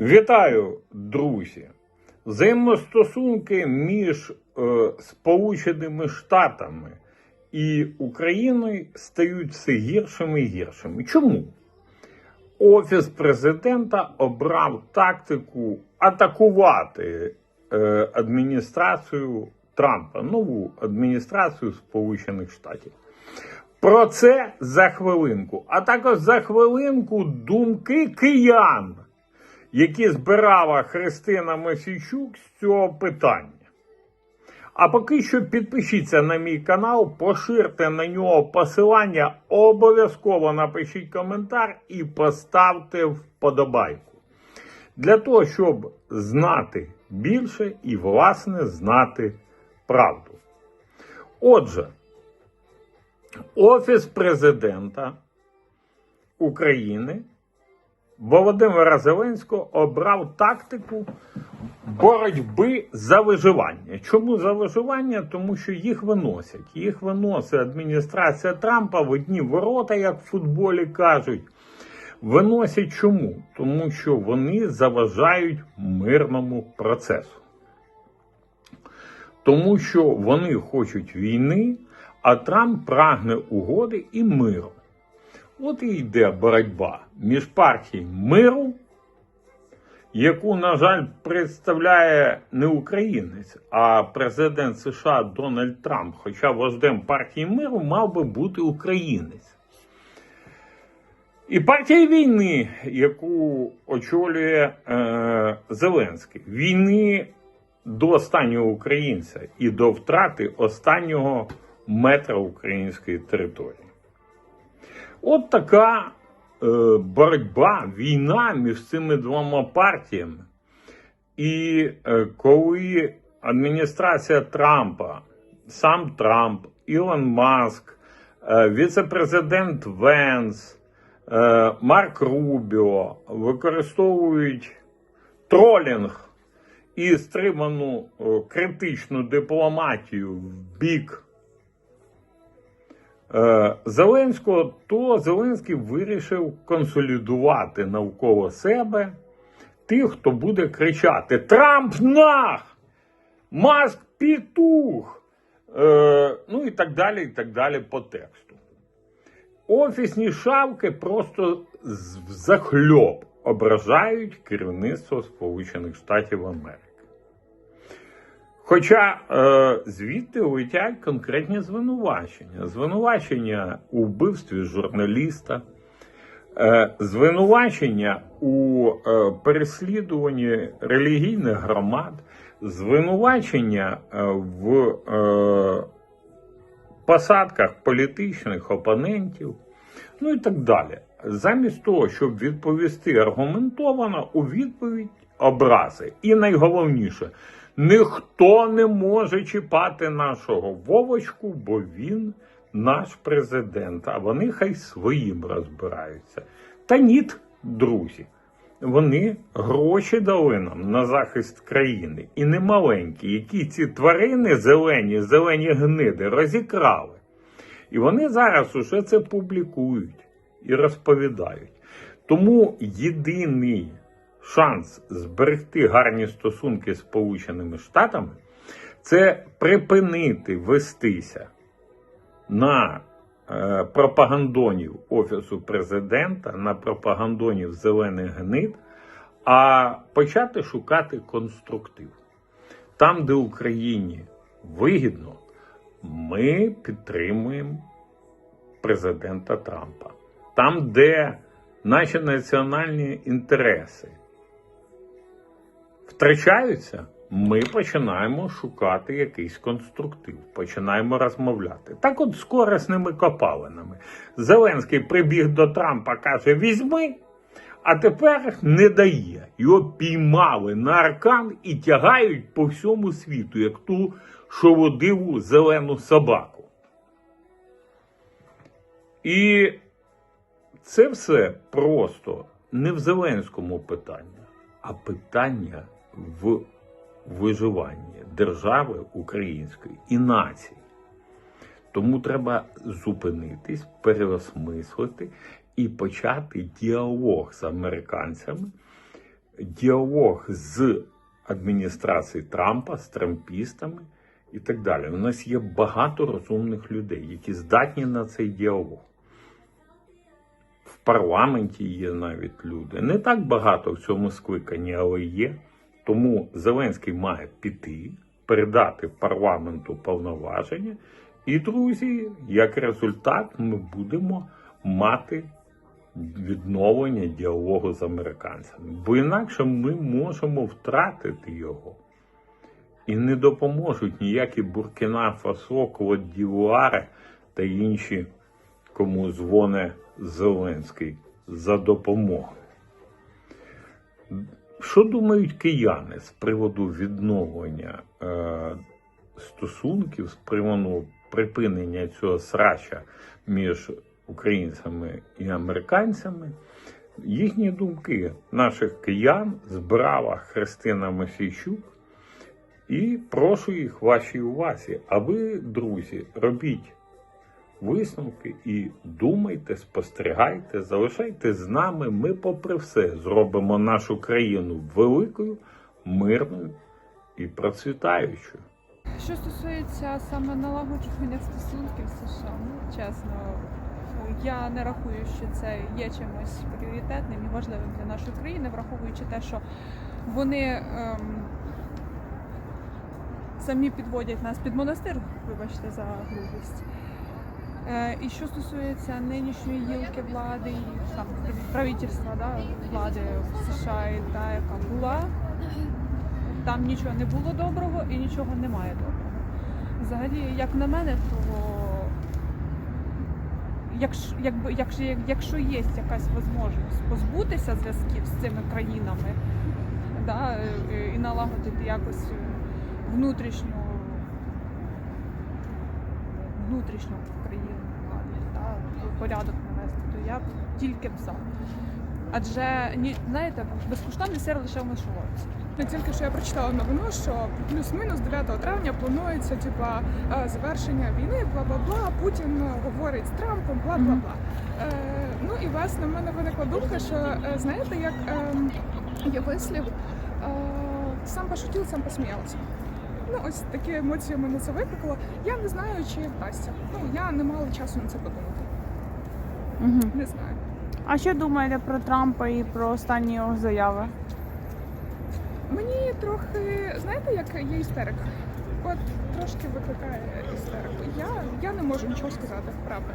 Вітаю, друзі! Взаємостосунки між е, Сполученими Штатами і Україною стають все гіршими і гіршими. Чому? Офіс президента обрав тактику атакувати е, адміністрацію Трампа, нову адміністрацію Сполучених Штатів. Про це за хвилинку, а також за хвилинку думки киян які збирала Христина Месійчук з цього питання. А поки що підпишіться на мій канал, поширте на нього посилання, обов'язково напишіть коментар і поставте вподобайку. Для того, щоб знати більше і, власне, знати правду. Отже, Офіс президента України Володимира Зеленського обрав тактику боротьби за виживання. Чому за виживання? Тому що їх виносять. Їх виносить адміністрація Трампа в одні ворота, як в футболі кажуть. Виносять чому? Тому що вони заважають мирному процесу. Тому що вони хочуть війни, а Трамп прагне угоди і миру. От і йде боротьба між партією миру, яку, на жаль, представляє не українець, а президент США Дональд Трамп. Хоча вождем партії миру мав би бути українець. І партія війни, яку очолює е, Зеленський, війни до останнього українця і до втрати останнього метра української території. От така е, боротьба, війна між цими двома партіями. І е, коли адміністрація Трампа, сам Трамп, Ілон Маск, е, віце-президент Венс, е, Марк Рубіо використовують тролінг і стриману е, критичну дипломатію в бік Зеленського, то Зеленський вирішив консолідувати навколо себе тих, хто буде кричати: Трамп нах! Маск пітух! Е, ну і так далі, і так далі по тексту. Офісні шавки просто захльоп ображають керівництво Сполучених Штатів Америки. Хоча е, звідти летять конкретні звинувачення. Звинувачення у вбивстві журналіста, е, звинувачення у е, переслідуванні релігійних громад, звинувачення е, в е, посадках політичних опонентів, ну і так далі. Замість того, щоб відповісти аргументовано, у відповідь образи. І найголовніше, ніхто не може чіпати нашого Вовочку, бо він наш президент, а вони хай своїм розбираються. Та ніт, друзі. Вони гроші дали нам на захист країни і не маленькі, які ці тварини зелені, зелені гниди розікрали. І вони зараз уже це публікують і розповідають. Тому єдиний шанс зберегти гарні стосунки з Сполученими Штатами це припинити вестися на е, пропагандонів Офісу президента, на пропагандонів зелених гнид, а почати шукати конструктив. Там, де Україні вигідно, ми підтримуємо президента Трампа. Там, де наші національні інтереси втрачаються, ми починаємо шукати якийсь конструктив, починаємо розмовляти. Так от з корисними копалинами. Зеленський прибіг до Трампа, каже: візьми, а тепер не дає. Його піймали на аркан і тягають по всьому світу, як ту шоводиву зелену собаку. І це все просто не в Зеленському питання, а питання в виживанні держави української і нації. Тому треба зупинитись, переосмислити і почати діалог з американцями діалог з адміністрацією Трампа, з трампістами і так далі. У нас є багато розумних людей, які здатні на цей діалог. В парламенті є навіть люди. Не так багато в цьому скликанні, але є. Тому Зеленський має піти, передати парламенту повноваження. І, друзі, як результат, ми будемо мати відновлення діалогу з американцями. Бо інакше ми можемо втратити його. І не допоможуть ніякі Буркіна Фасо, Клод та інші, кому дзвоне Зеленський за допомогою. Що думають кияни з приводу відновлення е, стосунків, з приводу припинення цього срача між українцями і американцями? Їхні думки наших киян збирала Христина Масійчук. І прошу їх вашій увазі. А ви, друзі, робіть висновки і думайте, спостерігайте, залишайтесь з нами. Ми, попри все, зробимо нашу країну великою, мирною і процвітаючою. Що стосується саме налагоджування стосунків США, ну чесно, я не рахую, що це є чимось пріоритетним і важливим для нашої країни, враховуючи те, що вони ем, самі підводять нас під монастир, вибачте за грубість. Е, і що стосується нинішньої гілки влади і там правительства да, влади в США, і та, яка була, там нічого не було доброго і нічого немає доброго. Взагалі, як на мене, то якщо, якби, якщо, якщо є якась можливість позбутися зв'язків з цими країнами да, е, і налагодити якось внутрішню внутрішню країну да, порядок навести, то я б тільки б за. Адже ні, знаєте, безкоштовний сир лише в мишоловці. Не тільки що я прочитала новину, що плюс-мінус 9 травня планується типа е, завершення війни, бла бла бла. Путін говорить з Трампом, бла бла бла. Е, ну і власне в мене виникла думка, що е, знаєте, як е, є вислів, е, сам пошутів, сам посміявся. Ну, ось такі емоції мене це викликало. Я не знаю, чи вдасться. Ну я не мала часу на це подумати. Угу. Не знаю. А що думаєте про Трампа і про останні його заяви? Мені трохи, знаєте, як є істерика. От трошки викликає істерику. Я, я не можу нічого сказати, правда.